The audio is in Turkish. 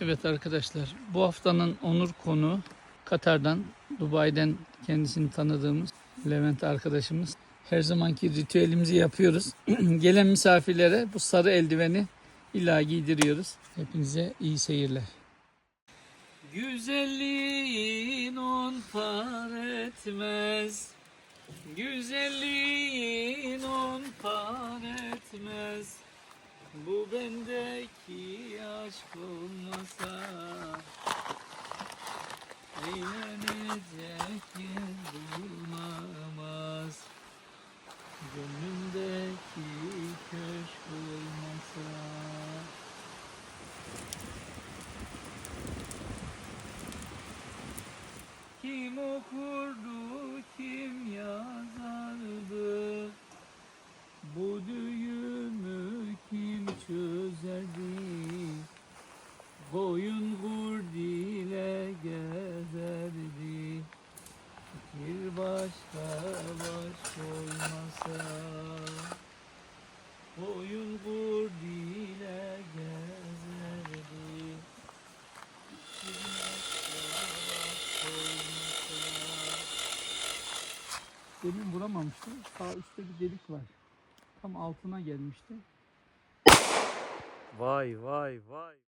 Evet arkadaşlar bu haftanın onur konu Katar'dan, Dubai'den kendisini tanıdığımız Levent arkadaşımız. Her zamanki ritüelimizi yapıyoruz. Gelen misafirlere bu sarı eldiveni illa giydiriyoruz. Hepinize iyi seyirler. Güzelliğin on par etmez. Güzelliğin on par etmez. Bu bendeki aşk olmasa Eğlenecek yer bulunamaz. Gönlümdeki köşk olmasa. Kim okurdu, kim yazardı Bu düğümü kim çözerdi Boyun vurdile gezerdi Bir başka baş olmasa Boyun vurdile gezerdi Bir başka baş olmasa Demin vuramamıştı. Sağ üstte bir delik var. Tam altına gelmişti. Vay vay vay.